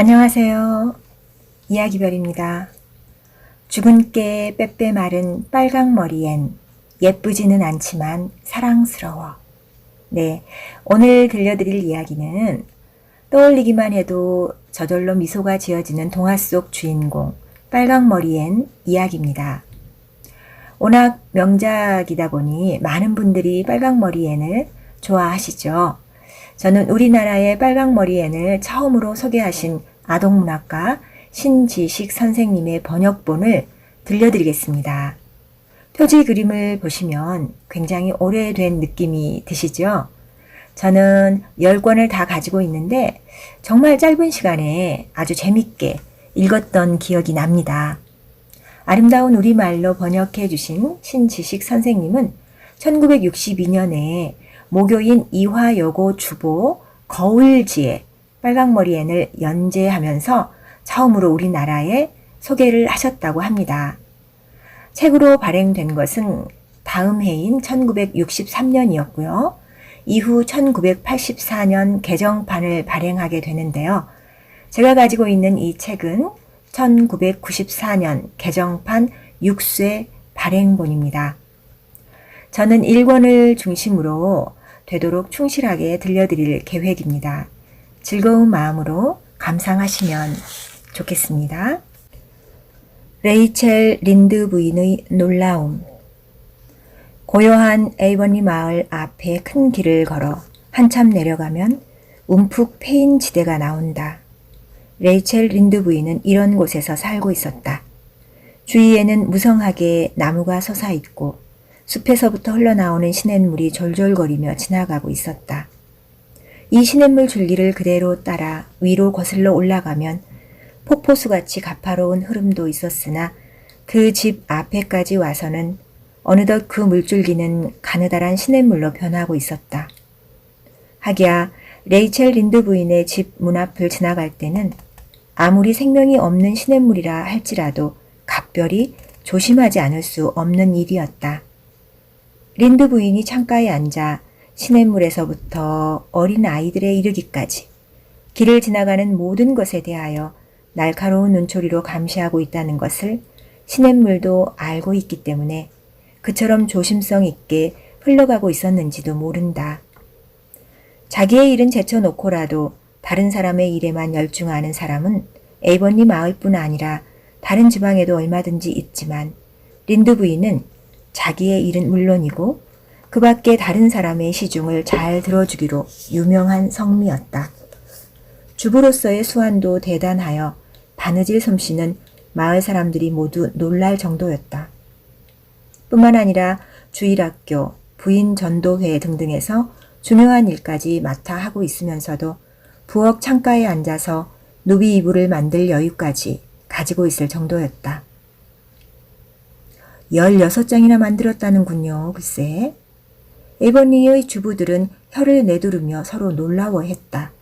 안녕하세요. 이야기별입니다. 죽은 깨 빼빼 마른 빨강 머리엔 예쁘지는 않지만 사랑스러워. 네, 오늘 들려드릴 이야기는 떠올리기만 해도 저절로 미소가 지어지는 동화 속 주인공 빨강 머리엔 이야기입니다. 워낙 명작이다 보니 많은 분들이 빨강 머리엔을 좋아하시죠. 저는 우리나라의 빨강머리엔을 처음으로 소개하신 아동문학가 신지식 선생님의 번역본을 들려드리겠습니다. 표지 그림을 보시면 굉장히 오래된 느낌이 드시죠? 저는 10권을 다 가지고 있는데 정말 짧은 시간에 아주 재밌게 읽었던 기억이 납니다. 아름다운 우리말로 번역해 주신 신지식 선생님은 1962년에 모교인 이화여고 주보 거울지에 빨강머리엔을 연재하면서 처음으로 우리나라에 소개를 하셨다고 합니다. 책으로 발행된 것은 다음 해인 1963년이었고요. 이후 1984년 개정판을 발행하게 되는데요. 제가 가지고 있는 이 책은 1994년 개정판 6쇄 발행본입니다. 저는 1권을 중심으로 되도록 충실하게 들려드릴 계획입니다. 즐거운 마음으로 감상하시면 좋겠습니다. 레이첼 린드 부인의 놀라움 고요한 에이버니 마을 앞에 큰 길을 걸어 한참 내려가면 움푹 패인 지대가 나온다. 레이첼 린드 부인은 이런 곳에서 살고 있었다. 주위에는 무성하게 나무가 솟아 있고 숲에서부터 흘러나오는 시냇물이 졸졸거리며 지나가고 있었다. 이 시냇물 줄기를 그대로 따라 위로 거슬러 올라가면 폭포수같이 가파로운 흐름도 있었으나 그 집 앞에까지 와서는 어느덧 그 물줄기는 가느다란 시냇물로 변하고 있었다. 하기야 레이첼 린드 부인의 집 문 앞을 지나갈 때는 아무리 생명이 없는 시냇물이라 할지라도 각별히 조심하지 않을 수 없는 일이었다. 린드 부인이 창가에 앉아 시냇물에서부터 어린 아이들에 이르기까지 길을 지나가는 모든 것에 대하여 날카로운 눈초리로 감시하고 있다는 것을 시냇물도 알고 있기 때문에 그처럼 조심성 있게 흘러가고 있었는지도 모른다. 자기의 일은 제쳐놓고라도 다른 사람의 일에만 열중하는 사람은 에이번리 마을뿐 아니라 다른 지방에도 얼마든지 있지만 린드 부인은 자기의 일은 물론이고 그 밖에 다른 사람의 시중을 잘 들어주기로 유명한 성미였다. 주부로서의 수완도 대단하여 바느질 솜씨는 마을 사람들이 모두 놀랄 정도였다. 뿐만 아니라 주일학교, 부인 전도회 등등에서 중요한 일까지 맡아 하고 있으면서도 부엌 창가에 앉아서 누비 이불을 만들 여유까지 가지고 있을 정도였다. 16장이나 만들었다는군요, 글쎄. 에버니의 주부들은 혀를 내두르며 서로 놀라워했다.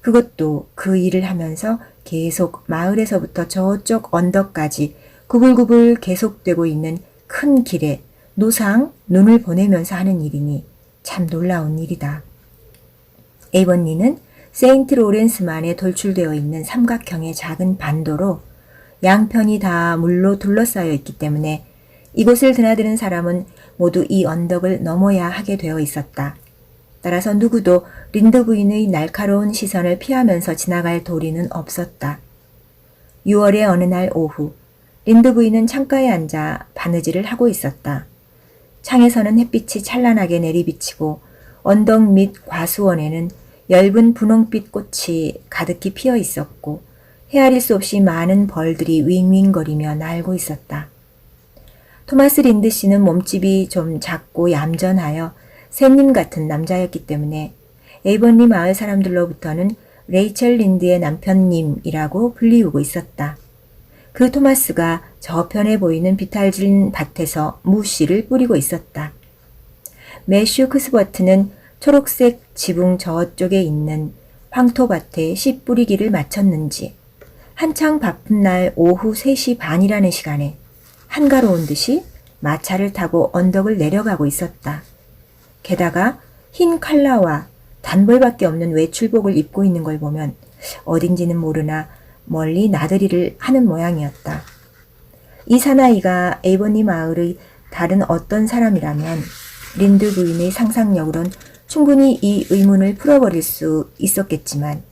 그것도 그 일을 하면서 계속 마을에서부터 저쪽 언덕까지 구불구불 계속되고 있는 큰 길에 노상 눈을 보내면서 하는 일이니 참 놀라운 일이다. 에이번니는 세인트 로렌스만에 돌출되어 있는 삼각형의 작은 반도로 양편이 다 물로 둘러싸여 있기 때문에 이곳을 드나드는 사람은 모두 이 언덕을 넘어야 하게 되어 있었다. 따라서 누구도 린드 부인의 날카로운 시선을 피하면서 지나갈 도리는 없었다. 6월의 어느 날 오후, 린드 부인은 창가에 앉아 바느질을 하고 있었다. 창에서는 햇빛이 찬란하게 내리비치고 언덕 및 과수원에는 엷은 분홍빛 꽃이 가득히 피어 있었고 헤아릴 수 없이 많은 벌들이 윙윙거리며 날고 있었다. 토마스 린드 씨는 몸집이 좀 작고 얌전하여 샌님 같은 남자였기 때문에 에이번리 마을 사람들로부터는 레이첼 린드의 남편님이라고 불리우고 있었다. 그 토마스가 저편에 보이는 비탈진 밭에서 무씨를 뿌리고 있었다. 매슈 크스버트는 초록색 지붕 저쪽에 있는 황토밭에 씨 뿌리기를 마쳤는지 한창 바쁜 날 오후 3시 반이라는 시간에 한가로운 듯이 마차를 타고 언덕을 내려가고 있었다. 게다가 흰 칼라와 단벌밖에 없는 외출복을 입고 있는 걸 보면 어딘지는 모르나 멀리 나들이를 하는 모양이었다. 이 사나이가 에이버니 마을의 다른 어떤 사람이라면 린드 부인의 상상력으론 충분히 이 의문을 풀어버릴 수 있었겠지만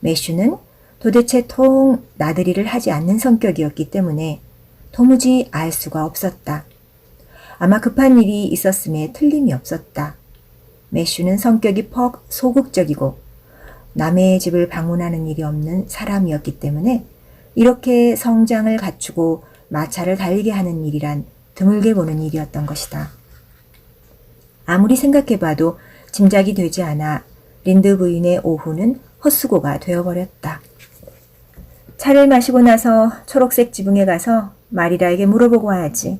매슈는 도대체 통 나들이를 하지 않는 성격이었기 때문에 도무지 알 수가 없었다. 아마 급한 일이 있었음에 틀림이 없었다. 매슈는 성격이 퍽 소극적이고 남의 집을 방문하는 일이 없는 사람이었기 때문에 이렇게 성장을 갖추고 마차를 달리게 하는 일이란 드물게 보는 일이었던 것이다. 아무리 생각해봐도 짐작이 되지 않아 린드 부인의 오후는 헛수고가 되어버렸다. 차를 마시고 나서 초록색 지붕에 가서 마리라에게 물어보고 와야지.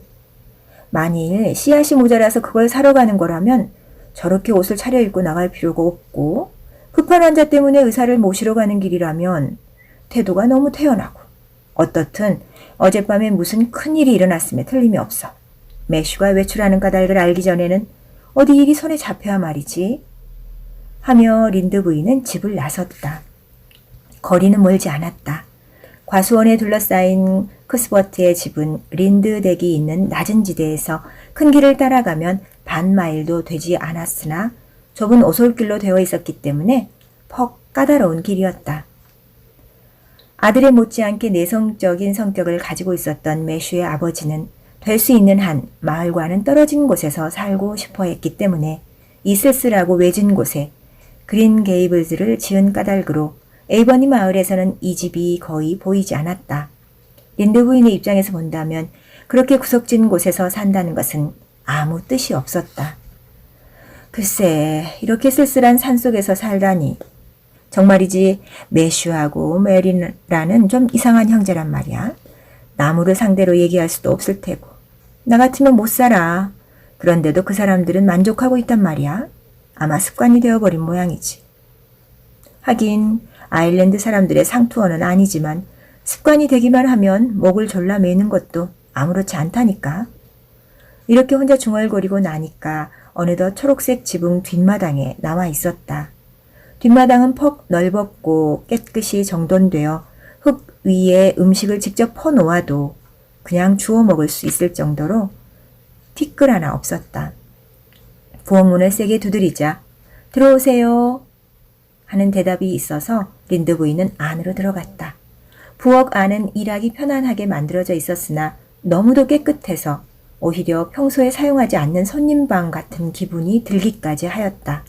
만일 씨앗이 모자라서 그걸 사러 가는 거라면 저렇게 옷을 차려입고 나갈 필요가 없고 급한 환자 때문에 의사를 모시러 가는 길이라면 태도가 너무 태연하고 어떻든 어젯밤에 무슨 큰일이 일어났음에 틀림이 없어. 매슈가 외출하는 까닭을 알기 전에는 어디 일이 손에 잡혀야 말이지. 하며 린드 부인은 집을 나섰다. 거리는 멀지 않았다. 과수원에 둘러싸인 크스버트의 집은 린드 댁이 있는 낮은 지대에서 큰 길을 따라가면 반 마일도 되지 않았으나 좁은 오솔길로 되어 있었기 때문에 퍽 까다로운 길이었다. 아들의 못지않게 내성적인 성격을 가지고 있었던 매슈의 아버지는 될 수 있는 한 마을과는 떨어진 곳에서 살고 싶어 했기 때문에 이 쓸쓸하고 외진 곳에 그린 게이블즈를 지은 까닭으로 에이버니 마을에서는 이 집이 거의 보이지 않았다. 린드 부인의 입장에서 본다면 그렇게 구석진 곳에서 산다는 것은 아무 뜻이 없었다. 글쎄, 이렇게 쓸쓸한 산 속에서 살다니. 정말이지 매슈하고 메리라는 좀 이상한 형제란 말이야. 나무를 상대로 얘기할 수도 없을 테고. 나 같으면 못 살아. 그런데도 그 사람들은 만족하고 있단 말이야. 아마 습관이 되어버린 모양이지. 하긴 아일랜드 사람들의 상투어는 아니지만 습관이 되기만 하면 목을 졸라 매는 것도 아무렇지 않다니까. 이렇게 혼자 중얼거리고 나니까 어느덧 초록색 지붕 뒷마당에 나와 있었다. 뒷마당은 퍽 넓었고 깨끗이 정돈되어 흙 위에 음식을 직접 퍼놓아도 그냥 주워 먹을 수 있을 정도로 티끌 하나 없었다. 부엌문을 세게 두드리자 들어오세요 하는 대답이 있어서 린드 부인은 안으로 들어갔다. 부엌 안은 일하기 편안하게 만들어져 있었으나 너무도 깨끗해서 오히려 평소에 사용하지 않는 손님방 같은 기분이 들기까지 하였다.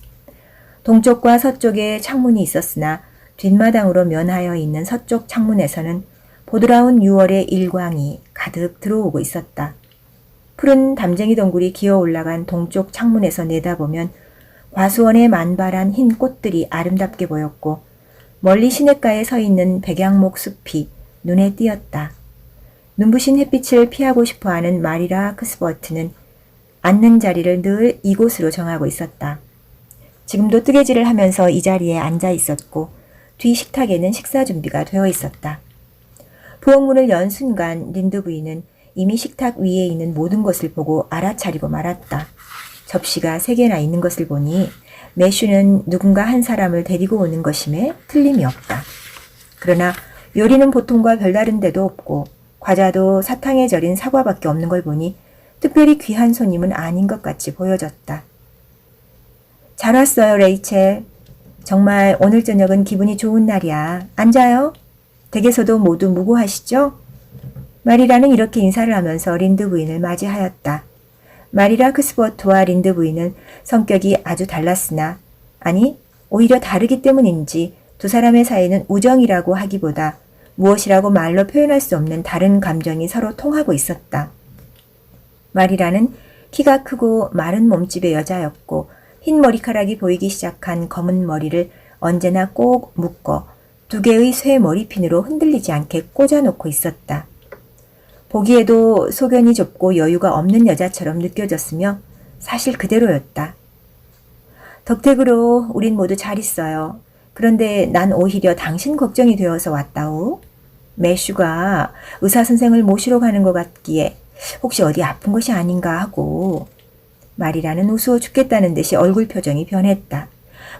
동쪽과 서쪽에 창문이 있었으나 뒷마당으로 면하여 있는 서쪽 창문에서는 보드라운 6월의 일광이 가득 들어오고 있었다. 푸른 담쟁이 동굴이 기어 올라간 동쪽 창문에서 내다보면 과수원의 만발한 흰 꽃들이 아름답게 보였고 멀리 시냇가에 서 있는 백양목 숲이 눈에 띄었다. 눈부신 햇빛을 피하고 싶어하는 마리라 크스버트는 앉는 자리를 늘 이곳으로 정하고 있었다. 지금도 뜨개질을 하면서 이 자리에 앉아 있었고 뒤 식탁에는 식사 준비가 되어 있었다. 부엌문을 연 순간 린드 부인은 이미 식탁 위에 있는 모든 것을 보고 알아차리고 말았다. 접시가 세 개나 있는 것을 보니 매슈는 누군가 한 사람을 데리고 오는 것임에 틀림이 없다. 그러나 요리는 보통과 별다른 데도 없고 과자도 사탕에 절인 사과밖에 없는 걸 보니 특별히 귀한 손님은 아닌 것 같이 보여졌다. 잘 왔어요, 레이첼. 정말 오늘 저녁은 기분이 좋은 날이야. 앉아요. 댁에서도 모두 무고하시죠? 마리라는 이렇게 인사를 하면서 린드 부인을 맞이하였다. 마리라 크스버트와 린드 부인은 성격이 아주 달랐으나, 아니, 오히려 다르기 때문인지 두 사람의 사이는 우정이라고 하기보다 무엇이라고 말로 표현할 수 없는 다른 감정이 서로 통하고 있었다. 마리라는 키가 크고 마른 몸집의 여자였고 흰 머리카락이 보이기 시작한 검은 머리를 언제나 꼭 묶어 두 개의 쇠 머리핀으로 흔들리지 않게 꽂아놓고 있었다. 보기에도 소견이 좁고 여유가 없는 여자처럼 느껴졌으며 사실 그대로였다. 덕택으로 우린 모두 잘 있어요. 그런데 난 오히려 당신 걱정이 되어서 왔다오. 매슈가 의사 선생을 모시러 가는 것 같기에 혹시 어디 아픈 것이 아닌가 하고 말이라는 우스워 죽겠다는 듯이 얼굴 표정이 변했다.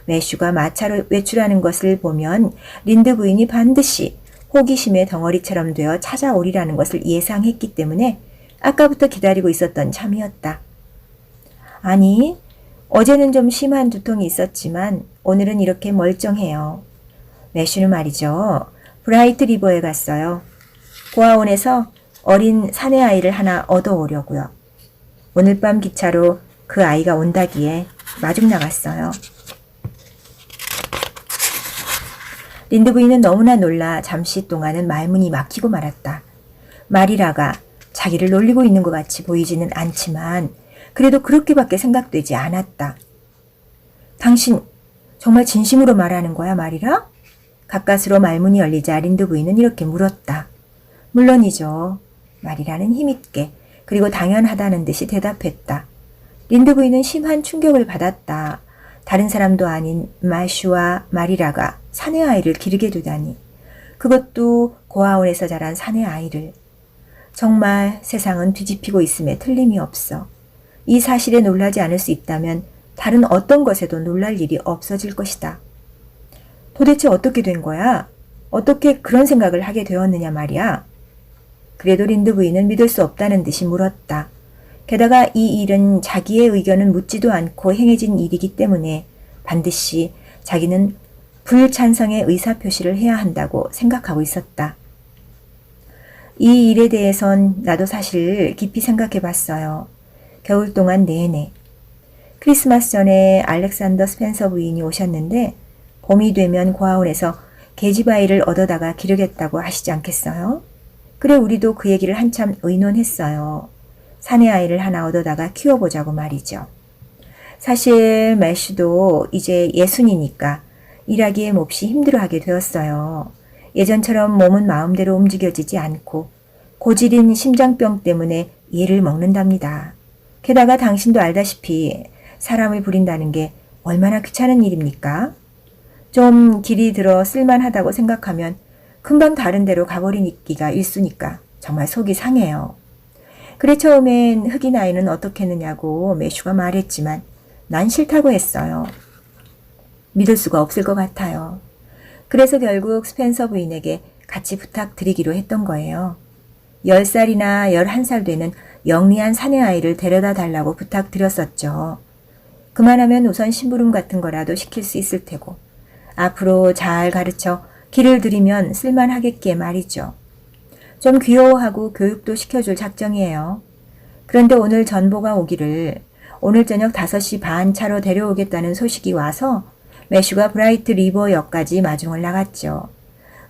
매슈가 마차로 외출하는 것을 보면 린드 부인이 반드시 호기심의 덩어리처럼 되어 찾아오리라는 것을 예상했기 때문에 아까부터 기다리고 있었던 참이었다. 아니, 어제는 좀 심한 두통이 있었지만 오늘은 이렇게 멀쩡해요. 매슈는 말이죠. 브라이트 리버에 갔어요. 고아원에서 어린 사내 아이를 하나 얻어오려고요. 오늘 밤 기차로 그 아이가 온다기에 마중 나갔어요. 린드 부인은 너무나 놀라 잠시 동안은 말문이 막히고 말았다. 마리라가 자기를 놀리고 있는 것 같이 보이지는 않지만 그래도 그렇게밖에 생각되지 않았다. 당신 정말 진심으로 말하는 거야, 마리라? 가까스로 말문이 열리자 린드 부인은 이렇게 물었다. 물론이죠. 마리라는 힘있게 그리고 당연하다는 듯이 대답했다. 린드 부인은 심한 충격을 받았다. 다른 사람도 아닌 마슈와 마리라가 사내 아이를 기르게 두다니. 그것도 고아원에서 자란 사내 아이를. 정말 세상은 뒤집히고 있음에 틀림이 없어. 이 사실에 놀라지 않을 수 있다면 다른 어떤 것에도 놀랄 일이 없어질 것이다. 도대체 어떻게 된 거야? 어떻게 그런 생각을 하게 되었느냐 말이야? 그래도 린드 부인은 믿을 수 없다는 듯이 물었다. 게다가 이 일은 자기의 의견은 묻지도 않고 행해진 일이기 때문에 반드시 자기는 불찬성의 의사표시를 해야 한다고 생각하고 있었다. 이 일에 대해선 나도 사실 깊이 생각해 봤어요. 겨울 동안 내내. 크리스마스 전에 알렉산더 스펜서 부인이 오셨는데 봄이 되면 고아원에서 계집아이를 얻어다가 기르겠다고 하시지 않겠어요? 그래 우리도 그 얘기를 한참 의논했어요. 사내 아이를 하나 얻어다가 키워보자고 말이죠. 사실 매슈도 이제 예순이니까 일하기에 몹시 힘들어하게 되었어요. 예전처럼 몸은 마음대로 움직여지지 않고 고질인 심장병 때문에 얘를 먹는답니다. 게다가 당신도 알다시피 사람을 부린다는 게 얼마나 귀찮은 일입니까? 좀 길이 들어 쓸만하다고 생각하면 금방 다른 데로 가버리기가 일수니까 정말 속이 상해요. 그래 처음엔 흑인 아이는 어떻게 했느냐고 매슈가 말했지만 난 싫다고 했어요. 믿을 수가 없을 것 같아요. 그래서 결국 스펜서 부인에게 같이 부탁드리기로 했던 거예요. 10살이나 11살 되는 영리한 사내 아이를 데려다 달라고 부탁드렸었죠. 그만하면 우선 심부름 같은 거라도 시킬 수 있을 테고 앞으로 잘 가르쳐 길을 들이면 쓸만하겠기에 말이죠. 좀 귀여워하고 교육도 시켜줄 작정이에요. 그런데 오늘 전보가 오기를 오늘 저녁 5시 반 차로 데려오겠다는 소식이 와서 매슈가 브라이트 리버역까지 마중을 나갔죠.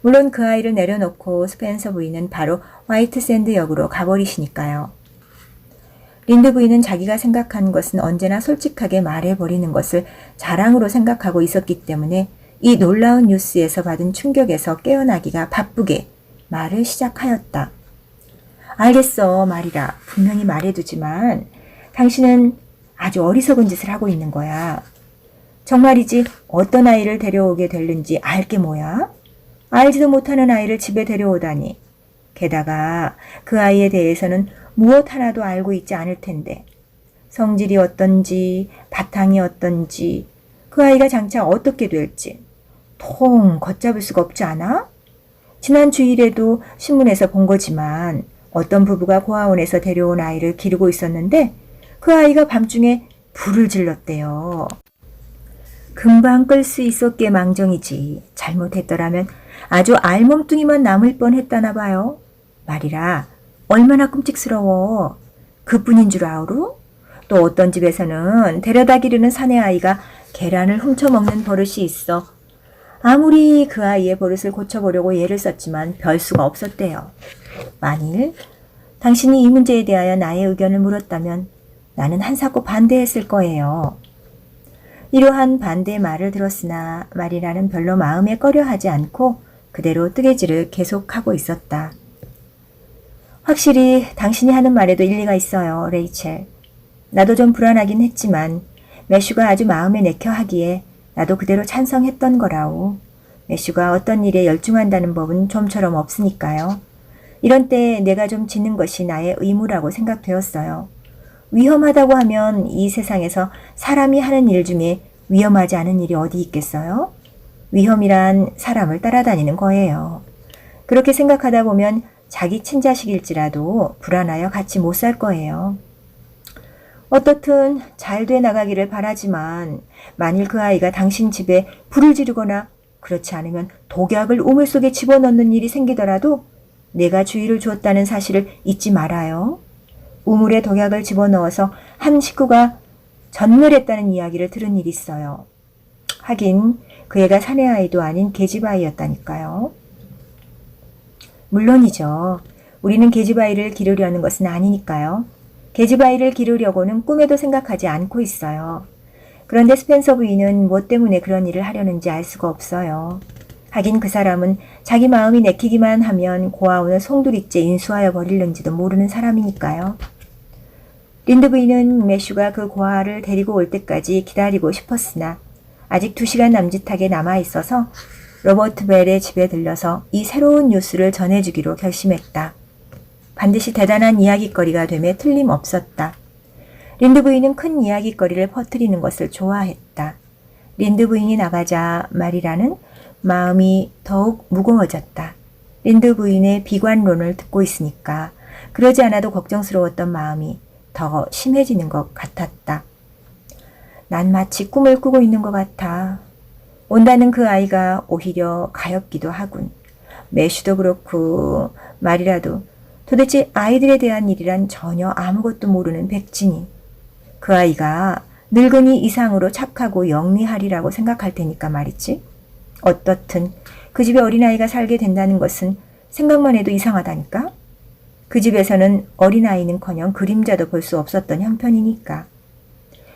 물론 그 아이를 내려놓고 스펜서 부인은 바로 화이트 샌드 역으로 가버리시니까요. 린드 부인은 자기가 생각한 것은 언제나 솔직하게 말해버리는 것을 자랑으로 생각하고 있었기 때문에 이 놀라운 뉴스에서 받은 충격에서 깨어나기가 바쁘게 말을 시작하였다. 알겠어, 말이라. 분명히 말해두지만 당신은 아주 어리석은 짓을 하고 있는 거야. 정말이지 어떤 아이를 데려오게 될는지 알게 뭐야? 알지도 못하는 아이를 집에 데려오다니. 게다가 그 아이에 대해서는 무엇 하나도 알고 있지 않을 텐데. 성질이 어떤지, 바탕이 어떤지, 그 아이가 장차 어떻게 될지. 통 걷잡을 수가 없지 않아? 지난 주일에도 신문에서 본 거지만 어떤 부부가 고아원에서 데려온 아이를 기르고 있었는데 그 아이가 밤중에 불을 질렀대요. 금방 끌 수 있었기에 망정이지. 잘못했더라면 아주 알몸뚱이만 남을 뻔했다나 봐요. 말이라 얼마나 끔찍스러워. 그뿐인 줄 아우루? 또 어떤 집에서는 데려다 기르는 사내 아이가 계란을 훔쳐 먹는 버릇이 있어 아무리 그 아이의 버릇을 고쳐보려고 애를 썼지만 별 수가 없었대요. 만일 당신이 이 문제에 대하여 나의 의견을 물었다면 나는 한사코 반대했을 거예요. 이러한 반대의 말을 들었으나 말이라는 별로 마음에 꺼려하지 않고 그대로 뜨개질을 계속하고 있었다. 확실히 당신이 하는 말에도 일리가 있어요, 레이첼. 나도 좀 불안하긴 했지만 매슈가 아주 마음에 내켜 하기에 나도 그대로 찬성했던 거라오. 매슈가 어떤 일에 열중한다는 법은 좀처럼 없으니까요. 이런 때 내가 좀 지는 것이 나의 의무라고 생각되었어요. 위험하다고 하면 이 세상에서 사람이 하는 일 중에 위험하지 않은 일이 어디 있겠어요? 위험이란 사람을 따라다니는 거예요. 그렇게 생각하다 보면 자기 친자식일지라도 불안하여 같이 못 살 거예요. 어떻든 잘 돼 나가기를 바라지만 만일 그 아이가 당신 집에 불을 지르거나 그렇지 않으면 독약을 우물 속에 집어넣는 일이 생기더라도 내가 주의를 주었다는 사실을 잊지 말아요. 우물에 독약을 집어넣어서 한 식구가 전멸했다는 이야기를 들은 일이 있어요. 하긴 그 애가 사내 아이도 아닌 계집아이였다니까요. 물론이죠. 우리는 계집아이를 기르려는 것은 아니니까요. 계집아이를 기르려고는 꿈에도 생각하지 않고 있어요. 그런데 스펜서 부인은 뭐 때문에 그런 일을 하려는지 알 수가 없어요. 하긴 그 사람은 자기 마음이 내키기만 하면 고아원을 송두리째 인수하여 버리는지도 모르는 사람이니까요. 린드 부인은 매슈가 그 고아를 데리고 올 때까지 기다리고 싶었으나 아직 두 시간 남짓하게 남아 있어서 로버트 벨의 집에 들려서 이 새로운 뉴스를 전해주기로 결심했다. 반드시 대단한 이야기거리가 됨에 틀림없었다. 린드 부인은 큰 이야기거리를 퍼뜨리는 것을 좋아했다. 린드 부인이 나가자 말이라는 마음이 더욱 무거워졌다. 린드 부인의 비관론을 듣고 있으니까 그러지 않아도 걱정스러웠던 마음이 더 심해지는 것 같았다. 난 마치 꿈을 꾸고 있는 것 같아. 온다는 그 아이가 오히려 가엾기도 하군. 매슈도 그렇고 말이라도 도대체 아이들에 대한 일이란 전혀 아무것도 모르는 백진이. 그 아이가 늙은이 이상으로 착하고 영리하리라고 생각할 테니까 말이지. 어떻든 그 집에 어린아이가 살게 된다는 것은 생각만 해도 이상하다니까. 그 집에서는 어린아이는커녕 그림자도 볼 수 없었던 형편이니까.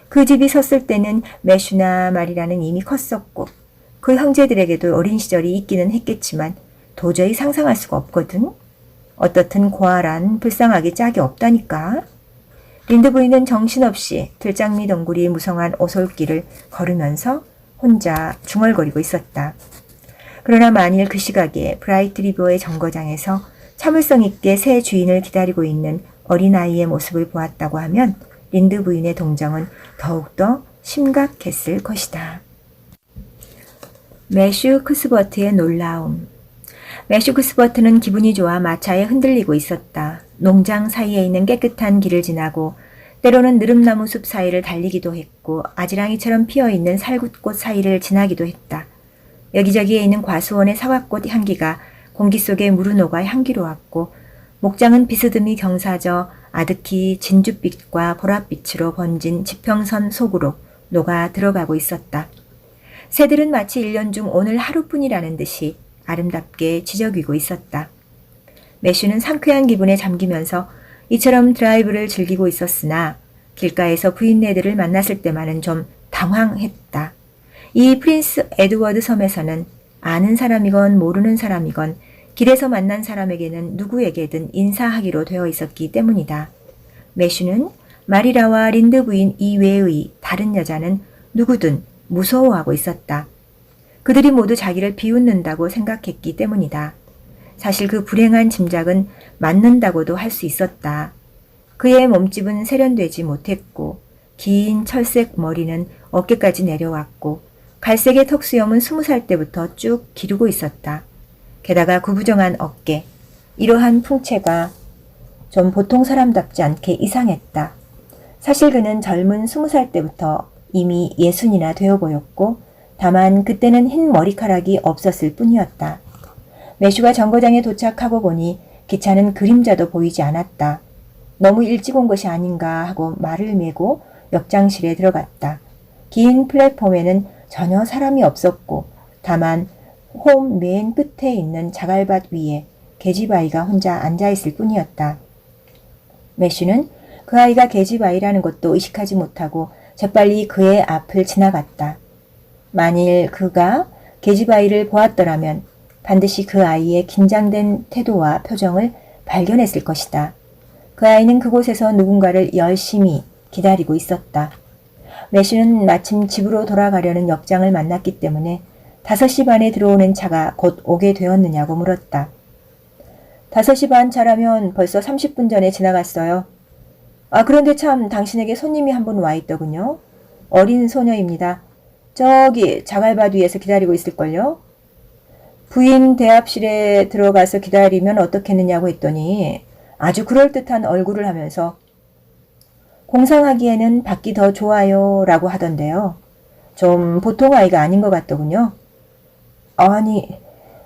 그 집이 섰을 때는 매슈나 말이라는 이미 컸었고 그 형제들에게도 어린 시절이 있기는 했겠지만 도저히 상상할 수가 없거든. 어떻든 고아란 불쌍하게 짝이 없다니까. 린드 부인은 정신없이 들장미 덩굴이 무성한 오솔길을 걸으면서 혼자 중얼거리고 있었다. 그러나 만일 그 시각에 브라이트 리버의 정거장에서 참을성 있게 새 주인을 기다리고 있는 어린아이의 모습을 보았다고 하면 린드 부인의 동정은 더욱더 심각했을 것이다. 매슈 크스버트의 놀라움 매슈 크스버트는 기분이 좋아 마차에 흔들리고 있었다. 농장 사이에 있는 깨끗한 길을 지나고 때로는 느릅나무 숲 사이를 달리기도 했고 아지랑이처럼 피어있는 살굿꽃 사이를 지나기도 했다. 여기저기에 있는 과수원의 사과꽃 향기가 공기 속에 무르녹아 향기로웠고 목장은 비스듬히 경사져 아득히 진주빛과 보랏빛으로 번진 지평선 속으로 녹아 들어가고 있었다. 새들은 마치 1년 중 오늘 하루뿐이라는 듯이 아름답게 지저귀고 있었다. 매슈는 상쾌한 기분에 잠기면서 이처럼 드라이브를 즐기고 있었으나 길가에서 부인네들을 만났을 때만은 좀 당황했다. 이 프린스 에드워드 섬에서는 아는 사람이건 모르는 사람이건 길에서 만난 사람에게는 누구에게든 인사하기로 되어 있었기 때문이다. 매슈는 마리라와 린드 부인 이외의 다른 여자는 누구든 무서워하고 있었다. 그들이 모두 자기를 비웃는다고 생각했기 때문이다. 사실 그 불행한 짐작은 맞는다고도 할 수 있었다. 그의 몸집은 세련되지 못했고 긴 철색 머리는 어깨까지 내려왔고 갈색의 턱수염은 스무 살 때부터 쭉 기르고 있었다. 게다가 구부정한 어깨, 이러한 풍채가 좀 보통 사람답지 않게 이상했다. 사실 그는 젊은 스무 살 때부터 이미 예순이나 되어 보였고 다만 그때는 흰 머리카락이 없었을 뿐이었다. 매슈가 정거장에 도착하고 보니 기차는 그림자도 보이지 않았다. 너무 일찍 온 것이 아닌가 하고 말을 메고 역장실에 들어갔다. 긴 플랫폼에는 전혀 사람이 없었고 다만 홈 맨 끝에 있는 자갈밭 위에 계집아이가 혼자 앉아 있을 뿐이었다. 매슈는 그 아이가 계집아이라는 것도 의식하지 못하고 재빨리 그의 앞을 지나갔다. 만일 그가 계집아이를 보았더라면 반드시 그 아이의 긴장된 태도와 표정을 발견했을 것이다. 그 아이는 그곳에서 누군가를 열심히 기다리고 있었다. 매슈는 마침 집으로 돌아가려는 역장을 만났기 때문에 5시 반에 들어오는 차가 곧 오게 되었느냐고 물었다. 5시 반 차라면 벌써 30분 전에 지나갔어요. 아, 그런데 참 당신에게 손님이 한 분 와 있더군요. 어린 소녀입니다. 저기 자갈바 뒤에서 기다리고 있을걸요? 부인 대합실에 들어가서 기다리면 어떻겠느냐고 했더니 아주 그럴듯한 얼굴을 하면서 공상하기에는 밖이 더 좋아요 라고 하던데요. 좀 보통 아이가 아닌 것 같더군요. 아니,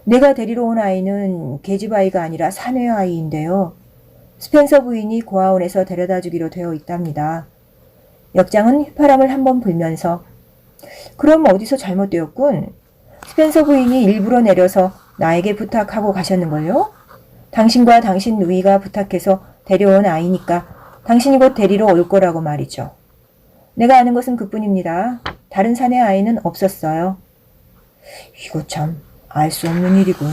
내가 데리러 온 아이는 계집 아이가 아니라 사내 아이인데요. 스펜서 부인이 고아원에서 데려다 주기로 되어 있답니다. 역장은 휘파람을 한번 불면서 그럼 어디서 잘못되었군. 스펜서 부인이 일부러 내려서 나에게 부탁하고 가셨는걸요? 당신과 당신 누이가 부탁해서 데려온 아이니까 당신이 곧 데리러 올 거라고 말이죠. 내가 아는 것은 그뿐입니다. 다른 사내 아이는 없었어요. 이거 참 알 수 없는 일이군.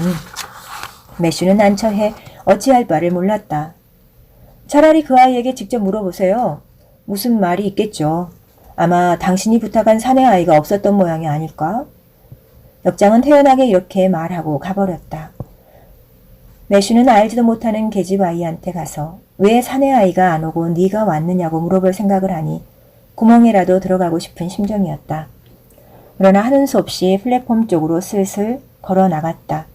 매슈는 난처해 어찌할 바를 몰랐다. 차라리 그 아이에게 직접 물어보세요. 무슨 말이 있겠죠. 아마 당신이 부탁한 사내 아이가 없었던 모양이 아닐까? 역장은 태연하게 이렇게 말하고 가버렸다. 매슈는 알지도 못하는 계집 아이한테 가서 왜 사내 아이가 안 오고 네가 왔느냐고 물어볼 생각을 하니 구멍이라도 들어가고 싶은 심정이었다. 그러나 하는 수 없이 플랫폼 쪽으로 슬슬 걸어 나갔다.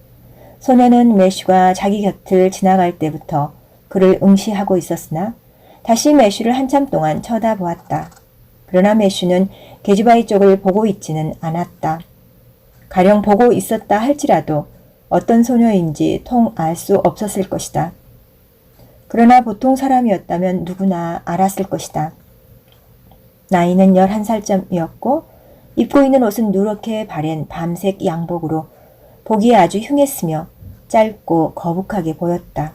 소녀는 매슈가 자기 곁을 지나갈 때부터 그를 응시하고 있었으나 다시 매슈를 한참 동안 쳐다보았다. 그러나 매슈는 계집아이 쪽을 보고 있지는 않았다. 가령 보고 있었다 할지라도 어떤 소녀인지 통 알 수 없었을 것이다. 그러나 보통 사람이었다면 누구나 알았을 것이다. 나이는 11살쯤이었고 입고 있는 옷은 누렇게 바랜 밤색 양복으로 보기에 아주 흉했으며 짧고 거북하게 보였다.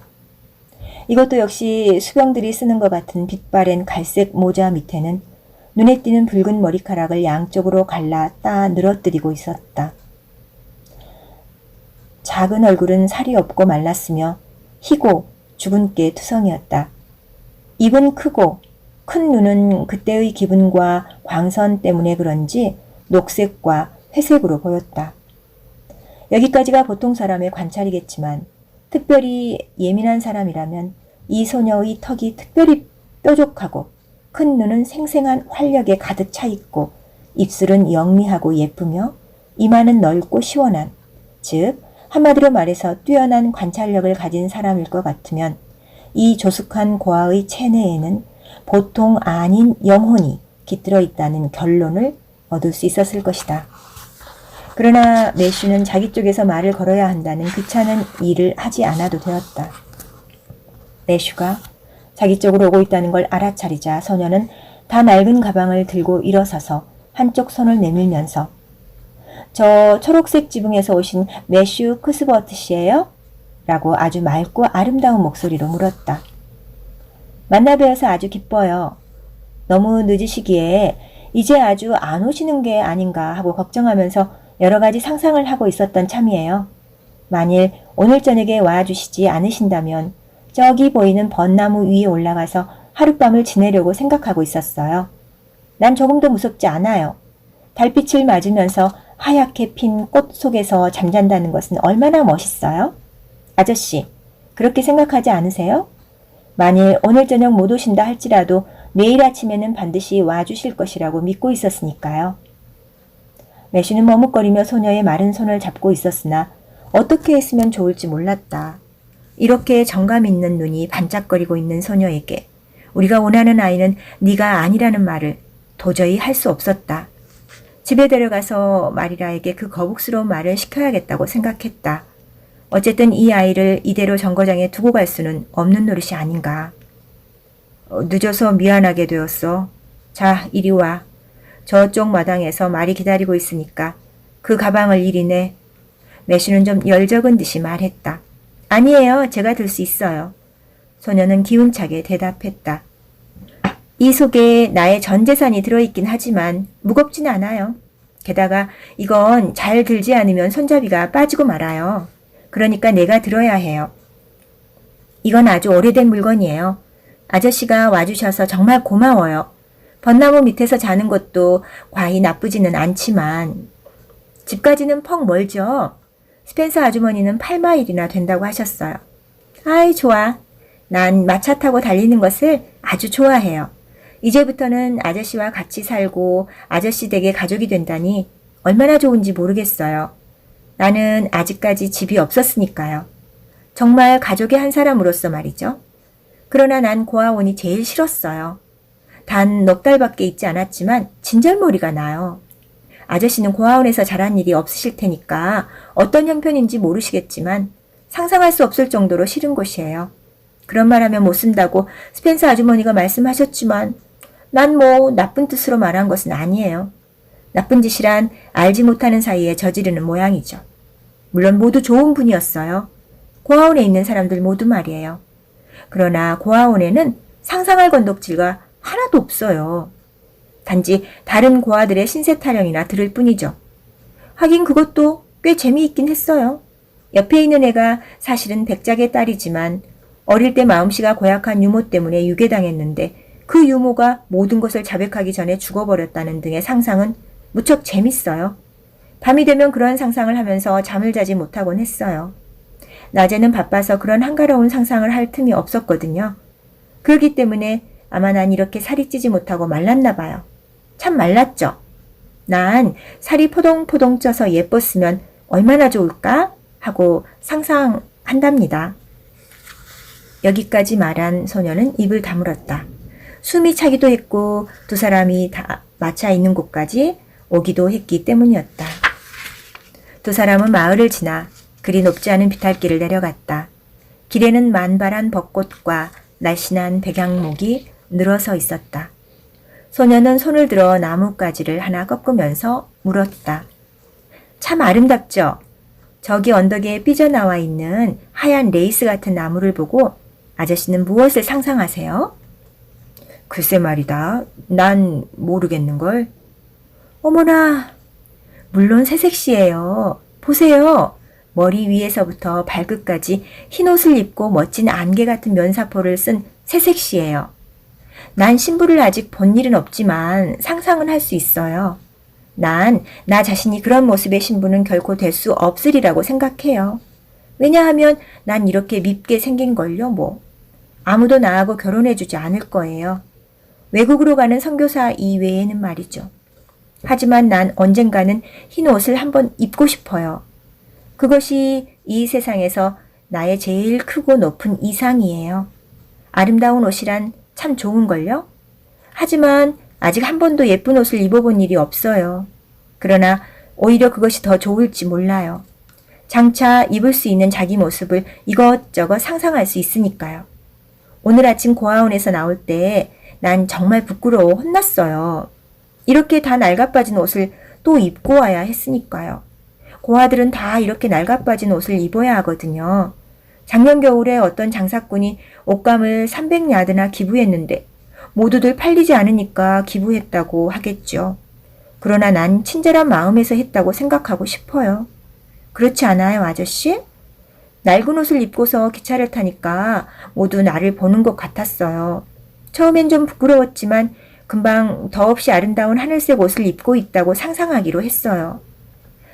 이것도 역시 수병들이 쓰는 것 같은 빛바랜 갈색 모자 밑에는 눈에 띄는 붉은 머리카락을 양쪽으로 갈라 따 늘어뜨리고 있었다. 작은 얼굴은 살이 없고 말랐으며 희고 주근깨 투성이었다. 입은 크고 큰 눈은 그때의 기분과 광선 때문에 그런지 녹색과 회색으로 보였다. 여기까지가 보통 사람의 관찰이겠지만 특별히 예민한 사람이라면 이 소녀의 턱이 특별히 뾰족하고 큰 눈은 생생한 활력에 가득 차 있고 입술은 영리하고 예쁘며 이마는 넓고 시원한 즉 한마디로 말해서 뛰어난 관찰력을 가진 사람일 것 같으면 이 조숙한 고아의 체내에는 보통 아닌 영혼이 깃들어 있다는 결론을 얻을 수 있었을 것이다. 그러나 매슈는 자기 쪽에서 말을 걸어야 한다는 귀찮은 일을 하지 않아도 되었다. 매슈가 자기 쪽으로 오고 있다는 걸 알아차리자 소녀는 다 낡은 가방을 들고 일어서서 한쪽 손을 내밀면서 저 초록색 지붕에서 오신 매슈 크스버트 씨예요? 라고 아주 맑고 아름다운 목소리로 물었다. 만나 뵈어서 아주 기뻐요. 너무 늦으시기에 이제 아주 안 오시는 게 아닌가 하고 걱정하면서 여러 가지 상상을 하고 있었던 참이에요. 만일 오늘 저녁에 와주시지 않으신다면 저기 보이는 벚나무 위에 올라가서 하룻밤을 지내려고 생각하고 있었어요. 난 조금도 무섭지 않아요. 달빛을 맞으면서 하얗게 핀 꽃 속에서 잠잔다는 것은 얼마나 멋있어요? 아저씨, 그렇게 생각하지 않으세요? 만일 오늘 저녁 못 오신다 할지라도 내일 아침에는 반드시 와주실 것이라고 믿고 있었으니까요. 매슈는 머뭇거리며 소녀의 마른 손을 잡고 있었으나 어떻게 했으면 좋을지 몰랐다. 이렇게 정감 있는 눈이 반짝거리고 있는 소녀에게 우리가 원하는 아이는 네가 아니라는 말을 도저히 할 수 없었다. 집에 데려가서 마리라에게 그 거북스러운 말을 시켜야겠다고 생각했다. 어쨌든 이 아이를 이대로 정거장에 두고 갈 수는 없는 노릇이 아닌가. 어, 늦어서 미안하게 되었어. 자, 이리 와. 저쪽 마당에서 말이 기다리고 있으니까 그 가방을 이리 내. 매슈는 좀 열적은 듯이 말했다. 아니에요. 제가 들 수 있어요. 소녀는 기운차게 대답했다. 이 속에 나의 전 재산이 들어있긴 하지만 무겁진 않아요. 게다가 이건 잘 들지 않으면 손잡이가 빠지고 말아요. 그러니까 내가 들어야 해요. 이건 아주 오래된 물건이에요. 아저씨가 와주셔서 정말 고마워요. 벚나무 밑에서 자는 것도 과히 나쁘지는 않지만 집까지는 펑 멀죠. 스펜서 아주머니는 8마일이나 된다고 하셨어요. 아이 좋아. 난 마차 타고 달리는 것을 아주 좋아해요. 이제부터는 아저씨와 같이 살고 아저씨 댁의 가족이 된다니 얼마나 좋은지 모르겠어요. 나는 아직까지 집이 없었으니까요. 정말 가족의 한 사람으로서 말이죠. 그러나 난 고아원이 제일 싫었어요. 단 넉 달밖에 있지 않았지만 진절머리가 나요. 아저씨는 고아원에서 자란 일이 없으실 테니까 어떤 형편인지 모르시겠지만 상상할 수 없을 정도로 싫은 곳이에요. 그런 말 하면 못 쓴다고 스펜서 아주머니가 말씀하셨지만 난 뭐 나쁜 뜻으로 말한 것은 아니에요. 나쁜 짓이란 알지 못하는 사이에 저지르는 모양이죠. 물론 모두 좋은 분이었어요. 고아원에 있는 사람들 모두 말이에요. 그러나 고아원에는 상상할 건덕질과 하나도 없어요. 단지 다른 고아들의 신세 타령이나 들을 뿐이죠. 하긴 그것도 꽤 재미있긴 했어요. 옆에 있는 애가 사실은 백작의 딸이지만 어릴 때 마음씨가 고약한 유모 때문에 유괴당했는데 그 유모가 모든 것을 자백하기 전에 죽어버렸다는 등의 상상은 무척 재밌어요. 밤이 되면 그런 상상을 하면서 잠을 자지 못하곤 했어요. 낮에는 바빠서 그런 한가로운 상상을 할 틈이 없었거든요. 그렇기 때문에 아마 난 이렇게 살이 찌지 못하고 말랐나 봐요. 참 말랐죠? 난 살이 포동포동 쪄서 예뻤으면 얼마나 좋을까? 하고 상상한답니다. 여기까지 말한 소녀는 입을 다물었다. 숨이 차기도 했고 두 사람이 다 맞춰 있는 곳까지 오기도 했기 때문이었다. 두 사람은 마을을 지나 그리 높지 않은 비탈길을 내려갔다. 길에는 만발한 벚꽃과 날씬한 백양목이 늘어서 있었다. 소녀는 손을 들어 나뭇가지를 하나 꺾으면서 물었다. 참 아름답죠? 저기 언덕에 삐져나와 있는 하얀 레이스 같은 나무를 보고 아저씨는 무엇을 상상하세요? 글쎄 말이다. 난 모르겠는걸. 어머나, 물론 새색시예요. 보세요. 머리 위에서부터 발끝까지 흰 옷을 입고 멋진 안개 같은 면사포를 쓴 새색시예요. 난 신부를 아직 본 일은 없지만 상상은 할 수 있어요. 난 나 자신이 그런 모습의 신부는 결코 될 수 없으리라고 생각해요. 왜냐하면 난 이렇게 밉게 생긴 걸요, 뭐. 아무도 나하고 결혼해주지 않을 거예요. 외국으로 가는 선교사 이외에는 말이죠. 하지만 난 언젠가는 흰 옷을 한번 입고 싶어요. 그것이 이 세상에서 나의 제일 크고 높은 이상이에요. 아름다운 옷이란 참 좋은걸요? 하지만 아직 한 번도 예쁜 옷을 입어본 일이 없어요. 그러나 오히려 그것이 더 좋을지 몰라요. 장차 입을 수 있는 자기 모습을 이것저것 상상할 수 있으니까요. 오늘 아침 고아원에서 나올 때 난 정말 부끄러워 혼났어요. 이렇게 다 낡아빠진 옷을 또 입고 와야 했으니까요. 고아들은 다 이렇게 낡아빠진 옷을 입어야 하거든요. 작년 겨울에 어떤 장사꾼이 옷감을 300야드나 기부했는데 모두들 팔리지 않으니까 기부했다고 하겠죠. 그러나 난 친절한 마음에서 했다고 생각하고 싶어요. 그렇지 않아요, 아저씨? 낡은 옷을 입고서 기차를 타니까 모두 나를 보는 것 같았어요. 처음엔 좀 부끄러웠지만 금방 더없이 아름다운 하늘색 옷을 입고 있다고 상상하기로 했어요.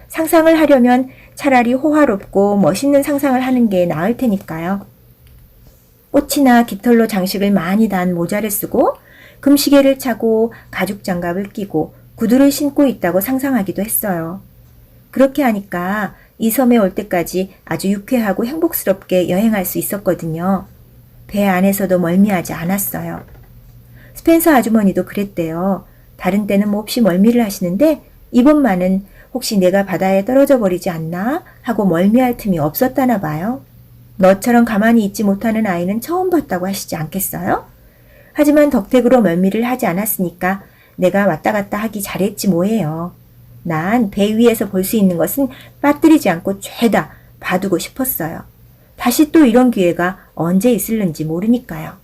상상을 하려면 차라리 호화롭고 멋있는 상상을 하는 게 나을 테니까요. 꽃이나 깃털로 장식을 많이 단 모자를 쓰고 금시계를 차고 가죽 장갑을 끼고 구두를 신고 있다고 상상하기도 했어요. 그렇게 하니까 이 섬에 올 때까지 아주 유쾌하고 행복스럽게 여행할 수 있었거든요. 배 안에서도 멀미하지 않았어요. 스펜서 아주머니도 그랬대요. 다른 때는 몹시 멀미를 하시는데 이번만은 혹시 내가 바다에 떨어져 버리지 않나 하고 멀미할 틈이 없었다나 봐요. 너처럼 가만히 있지 못하는 아이는 처음 봤다고 하시지 않겠어요? 하지만 덕택으로 멀미를 하지 않았으니까 내가 왔다 갔다 하기 잘했지 뭐예요. 난 배 위에서 볼 수 있는 것은 빠뜨리지 않고 죄다 봐두고 싶었어요. 다시 또 이런 기회가 언제 있을는지 모르니까요.